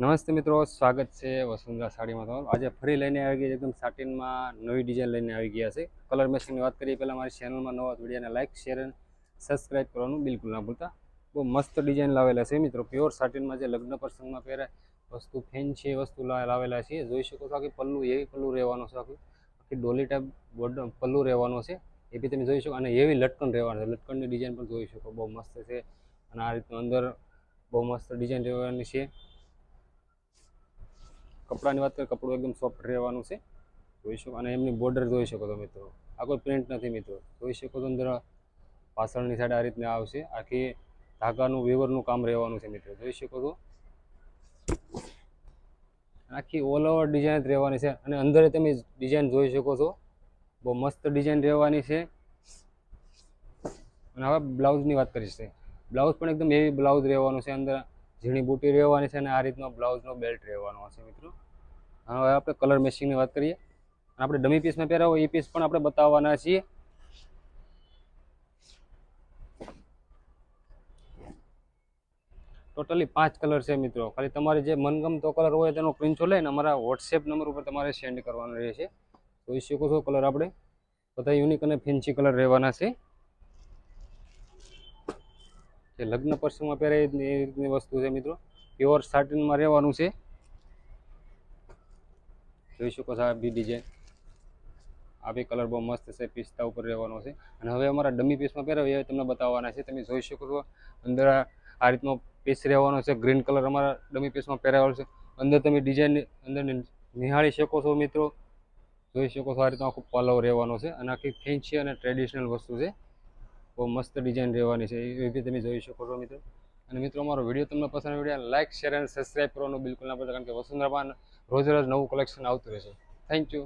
નમસ્તે મિત્રો, સ્વાગત છે વસુંધરા સાડીમાં તમારું. આજે ફરી લઈને આવી છે એકદમ સાટિનમાં નવી ડિઝાઇન લઈને આવી ગયા છે. કલર મેચિંગની વાત કરીએ, પહેલાં મારી ચેનલમાં નવા વિડીયોને લાઇક શેર અને સબસ્ક્રાઇબ કરવાનું બિલકુલ ના ભૂલતા. બહુ મસ્ત ડિઝાઇન લાવેલા છે મિત્રો. પ્યોર સાટિનમાં જે લગ્ન પ્રસંગમાં પહેરાય વસ્તુ ફેન છે વસ્તુ લાવેલા છે. જોઈ શકો છો આખી પલ્લું, એવી પલ્લું રહેવાનું છે આખી. આખી ડોલી ટાઈપ બોર્ડર પલ્લું રહેવાનું છે. એ બી તમે જોઈ શકો અને એવી લટકણ રહેવાનું છે. લટકનની ડિઝાઇન પણ જોઈ શકો. બહુ મસ્ત છે અને આ રીતનું અંદર બહુ મસ્ત ડિઝાઇન રહેવાની છે. કપડાની વાત કરીએ, કપડું એકદમ સોફ્ટ રહેવાનું છે. જોઈ શકો અને એમની બોર્ડર જોઈ શકો છો મિત્રો આ કોઈ પ્રિન્ટ નથી મિત્રો. જોઈ શકો છો અંદર પાછળની સાઈડ આ રીતના આવશે. આખી ધાગાનું વેવરનું કામ રહેવાનું છે મિત્રો. જોઈ શકો છો? આખી ઓલ ઓવર ડિઝાઇન જ રહેવાની છે. અને અંદર તમે ડિઝાઇન જોઈ શકો છો. બહુ મસ્ત ડિઝાઇન રહેવાની છે. અને હવે બ્લાઉઝની વાત કરીશ બ્લાઉઝ પણ એકદમ એવી બ્લાઉઝ રહેવાનું છે અંદર. ઝીણી બુટી રહેવાની છે અને આ રીતનો બ્લાઉઝનો બેલ્ટ રહેવાનો હશે મિત્રો. હવે આપણે કલર મેચિંગની વાત કરીએ. આપણે ડમી પીસમાં પહેરાવો એ પીસ પણ આપણે બતાવવાના છીએ. ટોટલી પાંચ કલર છે મિત્રો. ખાલી તમારે જે મનગમતો કલર હોય તેનો પ્રિન્ટો લઈને અમારા વોટ્સએપ નંબર ઉપર તમારે સેન્ડ કરવાનો રહેશે જોઈ શકો છો કલર આપણે. બધા યુનિક અને ફેન્સી કલર રહેવાના છે. જે લગ્ન પ્રસંગમાં પહેરાય એ રીતની વસ્તુ છે મિત્રો. પ્યોર સાટિનમાં રહેવાનું છે. જોઈ શકો છો આ બી ડિઝાઇન આ બી કલર બહુ મસ્ત છે, પિસ્તા ઉપર રહેવાનો છે. અને હવે અમારા ડમી પીસમાં પહેરાવીએ તમને બતાવવાના છે. તમે જોઈ શકો છો, અંદર આ આ રીતનો પીસ રહેવાનો છે ગ્રીન કલર અમારા ડમી પીસમાં પહેરાવેલો છે. અંદર તમે ડિઝાઇન અંદર નિહાળી શકો છો મિત્રો. જોઈ શકો છો આ રીતનો આખો પલવ રહેવાનો છે અને આખી ફેન્સી અને ટ્રેડિશનલ વસ્તુ છે. બહુ મસ્ત ડિઝાઇન રહેવાની છે. એ બી તમે જોઈ શકો છો મિત્રો. અને મિત્રો, અમારો વીડિયો તમને પસંદ વીડિયો લાઇક શેર અને સબસ્ક્રાઈબ કરવાનું બિલકુલ ના ભૂલતા, કારણ કે વસુંધરામાં રોજ રોજ નવું કલેક્શન આવતું રહેશે થેન્ક યુ